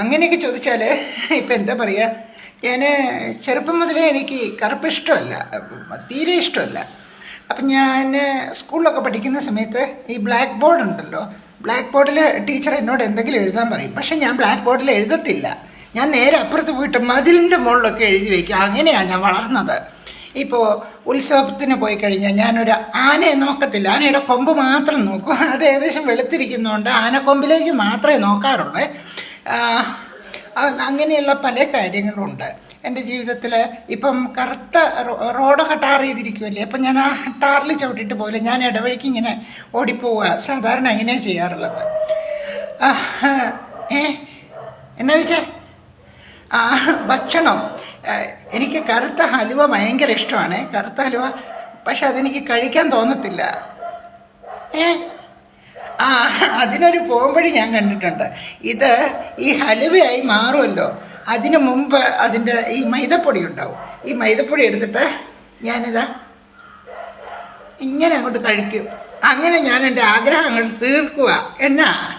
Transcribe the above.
അങ്ങനെയൊക്കെ ചോദിച്ചാൽ ഇപ്പം എന്താ പറയുക ഞാൻ ചെറുപ്പം മുതലേ എനിക്ക് കറുപ്പ് ഇഷ്ടമല്ല തീരെ ഇഷ്ടമല്ല. അപ്പം ഞാൻ സ്കൂളിലൊക്കെ പഠിക്കുന്ന സമയത്ത് ഈ ബ്ലാക്ക് ബോർഡ് ഉണ്ടല്ലോ ബ്ലാക്ക് ബോർഡിൽ ടീച്ചർ എന്നോട് എന്തെങ്കിലും എഴുതാൻ പറയും. പക്ഷേ ഞാൻ ബ്ലാക്ക് ബോർഡിൽ എഴുതത്തില്ല. ഞാൻ നേരെ അപ്പുറത്ത് പോയിട്ട് മതിലിന്റെ മുകളിലൊക്കെ എഴുതി വയ്ക്കും അങ്ങനെയാണ് ഞാൻ വളർന്നത്. ഇപ്പോൾ ഉത്സവത്തിന് പോയി കഴിഞ്ഞാൽ ഞാനൊരു ആനയെ നോക്കത്തില്ല. ആനയുടെ കൊമ്പ് മാത്രം നോക്കും. അത് ഏകദേശം വെളുത്തിരിക്കുന്നതുകൊണ്ട് ആനക്കൊമ്പിലേക്ക് മാത്രമേ നോക്കാറുള്ളൂ. അങ്ങനെയുള്ള പല കാര്യങ്ങളുണ്ട്. എന്റെ ജീവിതത്തിൽ ഇപ്പം കറുത്ത റോഡൊക്കെ ടാർ ചെയ്തിരിക്കുമല്ലേ അപ്പം ഞാൻ ആ ടാറിൽ ചവിട്ടിട്ട് പോലെ ഞാൻ ഇടവഴിക്ക് ഇങ്ങനെ ഓടിപ്പോവുക. സാധാരണ അങ്ങനെയാണ് ചെയ്യാറുള്ളത്. ഏ എന്നാ വെച്ചേ ആ ഭക്ഷണം. എനിക്ക് കറുത്ത ഹലുവ ഭയങ്കര ഇഷ്ടമാണ്. കറുത്ത ഹലുവ പക്ഷെ അതെനിക്ക് കഴിക്കാൻ തോന്നത്തില്ല. ഏ ആ അതിനൊരു പോകുമ്പോഴും ഞാൻ കണ്ടിട്ടുണ്ട്. ഇത് ഈ ഹലുവയായി മാറുമല്ലോ. അതിനു മുമ്പ് അതിന്റെ ഈ മൈദപ്പൊടി ഉണ്ടാവും. ഈ മൈദപ്പൊടി എടുത്തിട്ട് ഞാനിതാ ഇങ്ങനെ അങ്ങോട്ട് കഴിക്കും. അങ്ങനെ ഞാൻ എന്റെ ആഗ്രഹങ്ങൾ തീർക്കുക. എന്നാ?